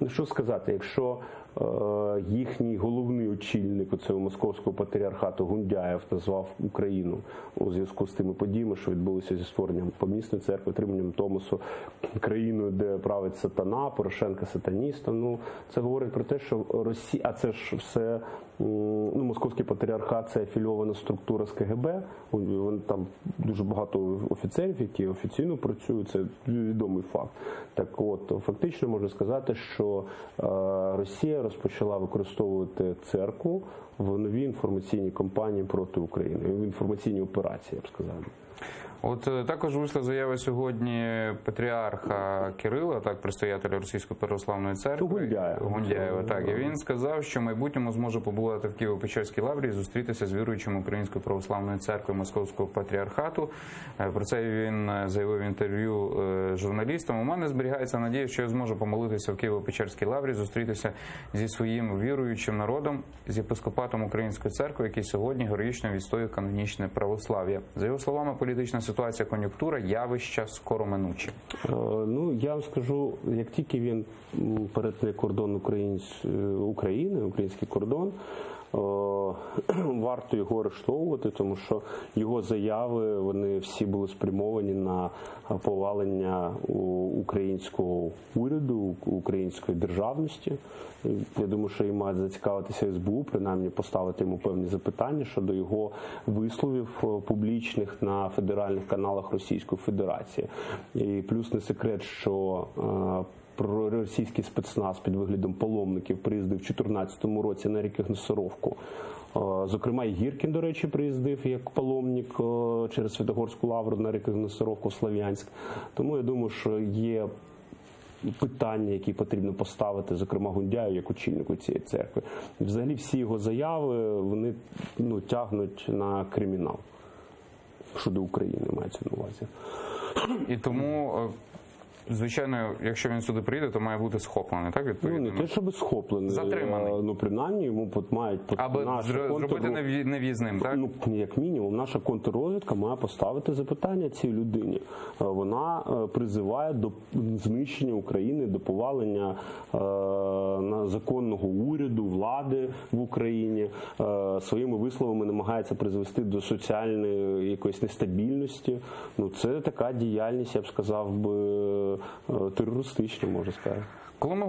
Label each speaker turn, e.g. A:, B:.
A: Ну що сказати, якщо їхній головний очільник цього московського патріархату Гундяєв назвав Україну у зв'язку з тими подіями, що відбулися зі створенням помісної церкви, отриманням Томосу країною, де править сатана, Порошенка сатаністом. Ну це говорить про те, що Росія, а це ж все ну, московський патріархат це афільована структура з КГБ. Вони там дуже багато офіцерів, які офіційно працюють. Це відомий факт. Так, от фактично можна сказати, що е, Росія розпочала використовувати церкву в новій інформаційній кампанії проти України в інформаційній операції, я б сказав.
B: От е, також вийшла заява сьогодні патріарха Кирила, так предстоятеля Російської православної церкви
A: Гундяєва.
B: Гундяєва. Так і він сказав, що в майбутньому зможе побувати в Києво-Печерській лаврі і зустрітися з віруючим Української православної церкви Московського патріархату. Е, Про це він е, заявив в інтерв'ю журналістам. У мене зберігається надія, що я зможу помолитися в Києво-Печерській лаврі, зустрітися зі своїм віруючим народом, з єпископатом Української церкви, який сьогодні героїчно відстоює канонічне православ'я. За його словами, політична ситуація, кон'юнктура, явища скоро минучі.
A: Е, Ну я вам скажу, як тільки він перетне кордон Українсь- е, України, український кордон. Е, Варто його арештовувати, тому що його заяви вони всі були спрямовані на повалення українського уряду, української державності. Я думаю, що і мають зацікавитися СБУ, принаймні поставити йому певні запитання щодо його висловів е, публічних на федеральних каналах Російської Федерації. І плюс не секрет, що е, проросійський спецназ під виглядом паломників приїздив у 2014 році на рекогносцировку. Е, Зокрема, і Гіркін, до речі, приїздив як паломник через Святогорську лавру на рекогносцировку в Слов'янськ. Тому я думаю, що є питання, які потрібно поставити, зокрема Гундяю, як очільнику цієї церкви. Взагалі, всі його заяви вони ну, тягнуть на кримінал щодо України, мається на увазі.
B: І тому, е, звичайно, якщо він сюди прийде, то має бути схоплений, так
A: Ну
B: відповідно.
A: не те, щоб схоплений,
B: Затриманий.
A: ну принаймні йому мають
B: Аби
A: наша
B: зро-
A: контр-
B: зробити неві- так?
A: Ну, як мінімум, наша контррозвідка має поставити запитання цій людині. Е, Вона е, призиває до знищення України, до повалення е, на законного уряду, влади в Україні. Е, Своїми висловами намагається призвести до соціальної якоїсь нестабільності. Ну, це така діяльність, я б сказав би, е, терористична, можна сказати.
B: Коли ми